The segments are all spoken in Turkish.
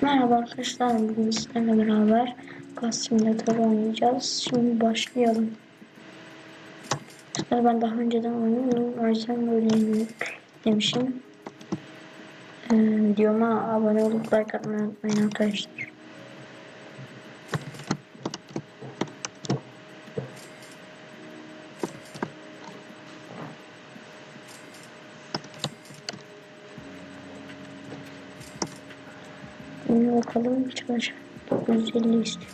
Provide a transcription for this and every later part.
Merhaba arkadaşlar, bugün sizlerle beraber Gaz Simulator oynayacağız. Şimdi başlayalım. Arkadaşlar ben daha önceden oynadım, o yüzden böyle demişim. Ee, videoma abone olup like atmayı unutmayın arkadaşlar. Şimdi bakalım çalışan 950 istiyor.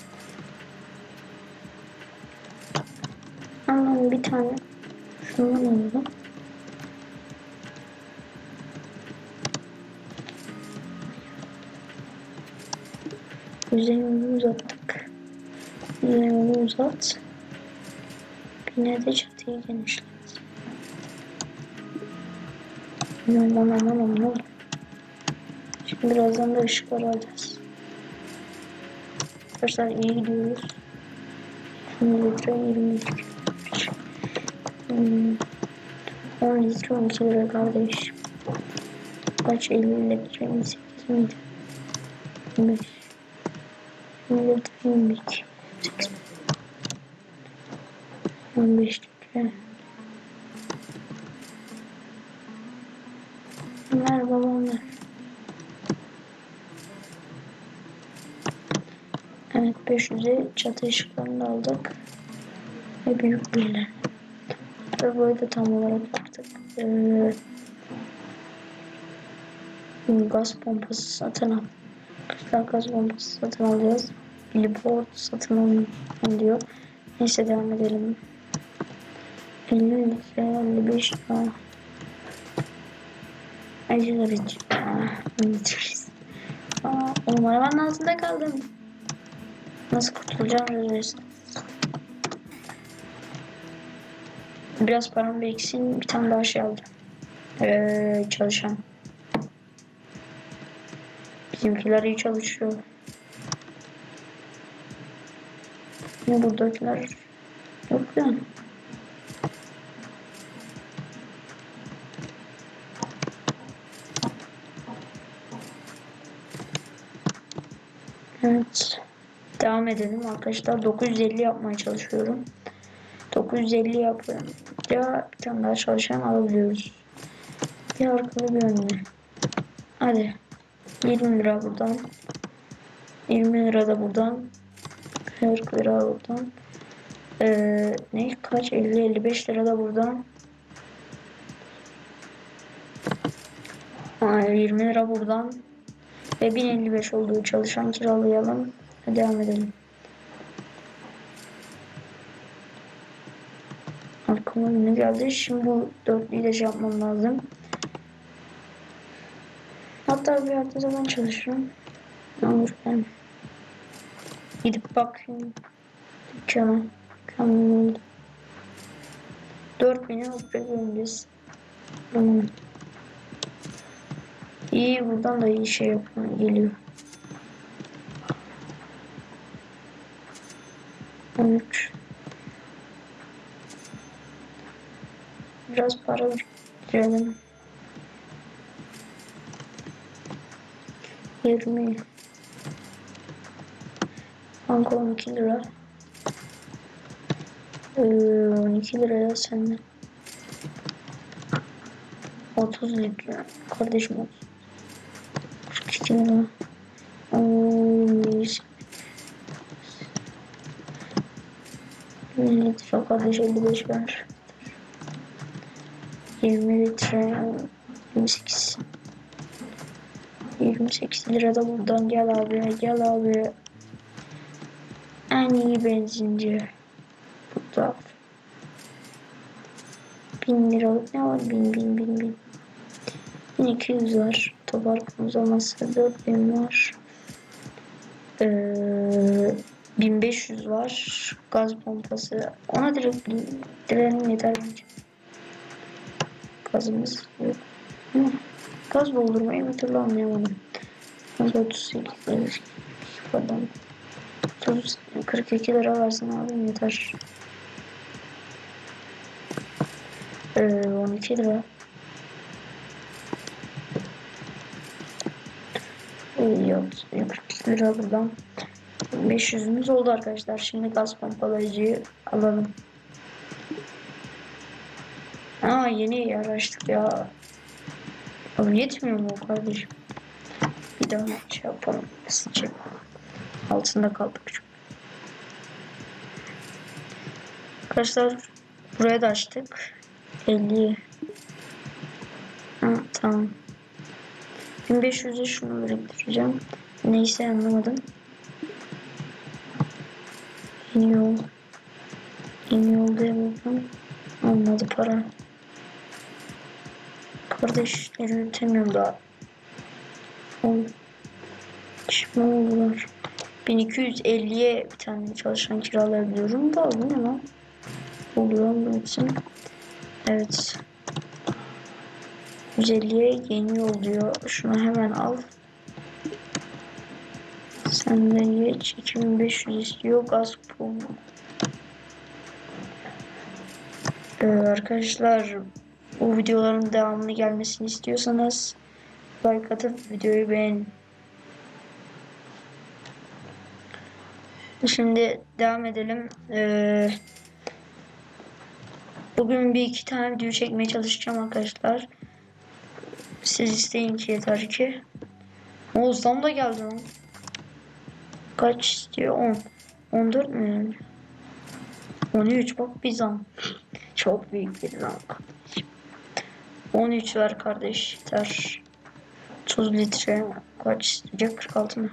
Ama bir tane şundan oldu. Yüzeyini uzattık. Yüzeyini uzat. Yine de çatıyı genişlet. Aman aman aman oldu? Şimdi birazdan da ışıklar alacağız. Arkadaşlar iyi gidiyoruz. Şimdi litre 20 litre. Hmm. 10 litre 12 lira kardeş. Kaç 50 litre 28 miydi? 25 20 litre 22 8 15 litre Merhaba onlar. Evet 500'e çatı ışıklarını aldık. Ve büyük birler. Ve burayı da tam olarak artık ee, gaz pompası satın al. Kışlar gaz pompası satın alacağız. Billboard satın alıyor. Neyse devam edelim. 50 litre 55 lira. Acılar için. Unutacağız. Aa, oğlum arabanın altında kaldım. Nasıl kurtulacağım bilmiyorsun. Biraz param biriksin bir tane daha şey aldım. Ee, çalışan. Bizimkiler iyi çalışıyor. Buradakiler yok yani. Evet. Devam edelim arkadaşlar. 950 yapmaya çalışıyorum. 950 yapıyorum. Ya bir tane daha çalışan alabiliyoruz. Bir arkalı bir. Hadi. 20 lira buradan. 20 lira da buradan. 40 lira buradan. Ee, ne kaç? 50-55 lira da buradan. Aa, 20 lira buradan. Ve 1055 olduğu çalışan kiralayalım. Devam edelim. Aklıma ne geldi? Şimdi bu dörtlüyü de şey yapmam lazım. Hatta bir hafta ben çalışırım. Ne olur ben. Gidip bakayım. Dükkana. Kanalım oldu. 4000'e upgrade. Hmm. İyi buradan da iyi şey yapıyor, geliyor. 13 Biraz para biriktirelim. 20 Banka 12 lira. Ee, 12 liraya senden. 30 litre. Kardeşim 30. 42 lira. 10 20 litre kardeş 55 ver. 20 litre 28 28 lira da buradan gel abi gel abi. En iyi benzinci. Burada 1000 liralık ne var? 1000 1000 1000 1000 1200 var. Toparkımız olmazsa 4000 var. Ee, 1500 var. Gaz pompası. Ona direkt direnim yeter gazımız yok. Gaz doldurmayı bir türlü anlayamadım gaz 38 falan 30 42 lira versin abi yeter. Ee, 12 lira. Yok. 40 lira buradan. 500'ümüz oldu arkadaşlar. Şimdi gaz pompalayıcıyı alalım. Aa yeni yer ya. Abi yetmiyor mu kardeşim? Bir daha şey yapalım. Sıçı. Altında kaldık çünkü. Arkadaşlar buraya da açtık. 50. Ha, tamam. 1500'e şunu biriktireceğim. Neyse anlamadım. Yeni yol. Yeni yolda yapalım. Olmadı para. Kardeşleri yürütemiyorum daha. Oğlum. Şimdi oldular. 1250'ye bir tane çalışan kiralayabiliyorum da bu ne lan? Oluyor mu için? Evet. 150'ye yeni yol diyor. Şunu hemen al. Senden geç. 2500 istiyor. Gaz pulu. Ee, arkadaşlar bu videoların devamını gelmesini istiyorsanız like atıp videoyu beğenin. Şimdi devam edelim. Ee, bugün bir iki tane video çekmeye çalışacağım arkadaşlar. Siz isteyin ki yeter ki. O zam da geldi lan. Kaç istiyor? 10. 14 mü yani? 13 bak bir. Çok büyük bir zam. 13 ver kardeş yeter. 30 litre kaç isteyecek 46 mı?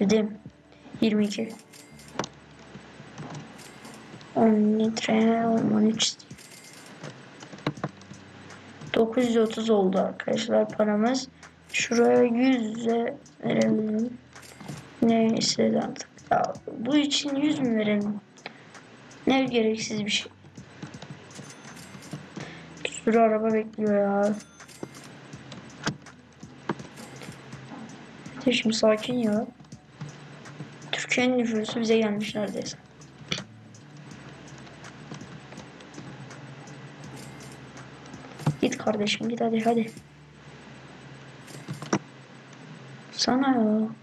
Dedim. 22. 10 litre 13 istiyor. 930 oldu arkadaşlar paramız. Şuraya 100'e verelim. Neyse artık. Ya, bu için 100 mü verelim? Ne gereksiz bir şey. Bir sürü araba bekliyor ya. Şimdi sakin ya. Türkiye'nin nüfusu bize gelmiş neredeyse. Git kardeşim git hadi hadi. Sana ya.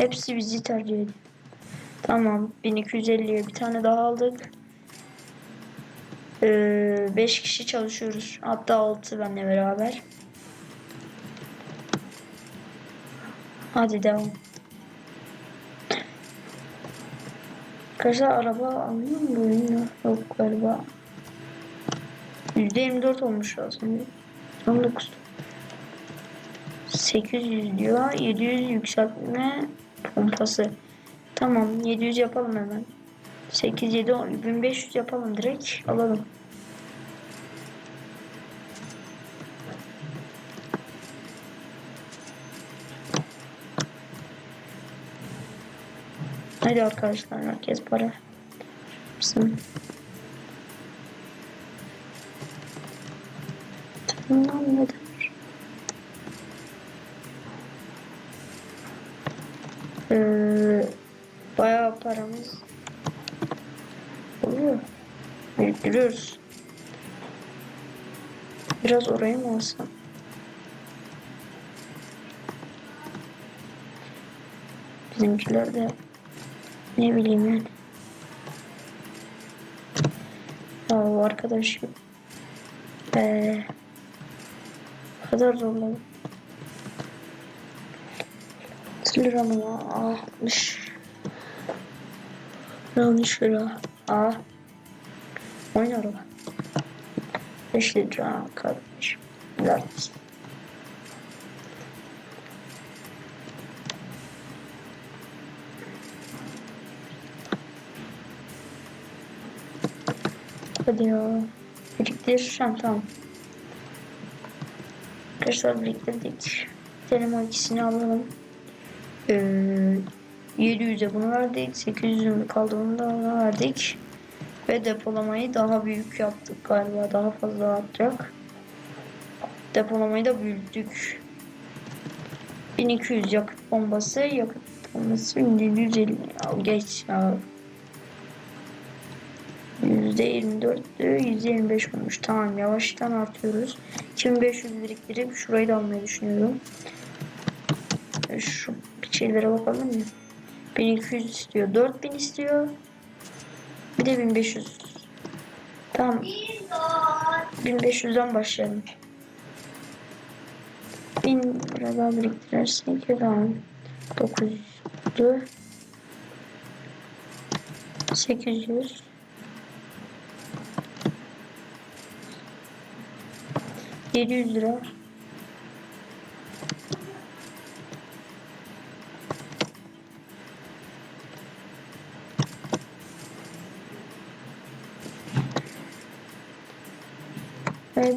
Hepsi bizi tercih ediyor. Tamam 1250'ye bir tane daha aldık. 5 kişi çalışıyoruz. Hatta 6 benle beraber. Hadi devam. Arkadaşlar araba almıyor mu oyunu? Yok galiba. %24 olmuş aslında. 19. 800 diyor. 700 yükseltme pompası. Tamam 700 yapalım hemen. 8 7 10 1500 yapalım direkt alalım. Hadi arkadaşlar herkes para. Bizim. Tamam neden? Ee, bayağı paramız oluyor. Biriktiriyoruz. Biraz orayı mı alsam? Bizimkiler de ne bileyim yani. Ya o arkadaş ee, kadar zorladı. Lira mı ya? 60 yanlış lira. Aa. Araba. 5 lira kardeşim. Güzel. Hadi ya. Biriktireceğim tamam. Arkadaşlar biriktirdik. Gidelim ikisini alalım. Ee, 700'e bunu verdik. 800'ün kaldığını da ona verdik. Ve depolamayı daha büyük yaptık galiba. Daha fazla artacak. Depolamayı da büyüttük. 1200 yakıt bombası. Yakıt bombası 1750. Al geç ya. %24'tü. %25 olmuş. Tamam yavaştan artıyoruz. 2500 biriktirip şurayı da almayı düşünüyorum. şu şeylere bakalım mı? 1200 istiyor. 4000 istiyor. Bir de 1500. Tamam. 1500'den başlayalım. 1000 lira daha biriktirirsek ya tamam. 900'dü. 800 700 lira.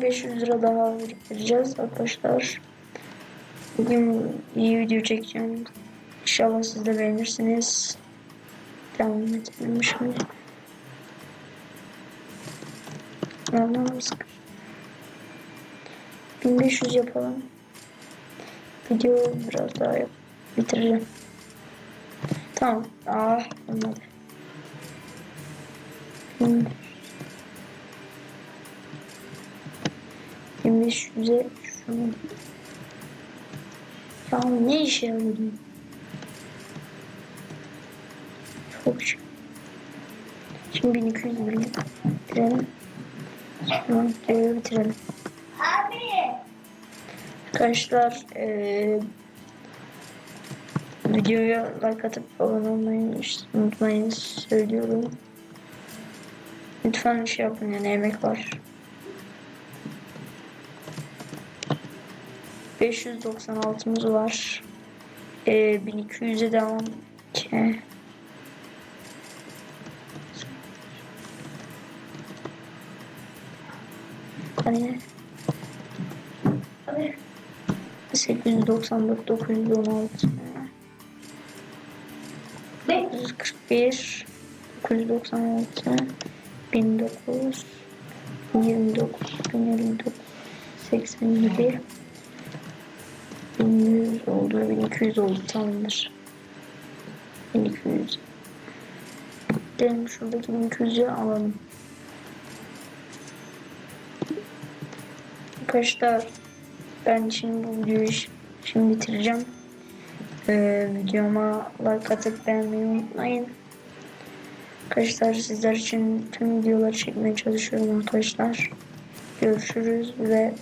500 lira daha biriktireceğiz arkadaşlar. Bugün iyi video çekeceğim. İnşallah siz de beğenirsiniz. Devam edelim şimdi. Anlamamız 1500 yapalım. Video biraz daha yap bitireceğim. Tamam. Ah olmadı. 1500. 2500'e şunu. Ya ne işe yaradı? Çok şey. Şimdi 1200 bin bitirelim. Şunu videoyu bitirelim. Abi. Arkadaşlar ee, videoya like atıp abone olmayı unutmayın söylüyorum. Lütfen bir şey yapın yani emek var. 596'mız var. Ee, 1200'e devam ki. Hani 894 916 941 996 1900 29 1059 87 1100 oldu 1200 oldu tamamdır 1200 Gidelim şuradaki 1200'ü alalım Arkadaşlar ben şimdi bu videoyu şimdi bitireceğim. Ee, videoma like atıp beğenmeyi unutmayın. Arkadaşlar sizler için tüm videoları çekmeye çalışıyorum arkadaşlar. Görüşürüz ve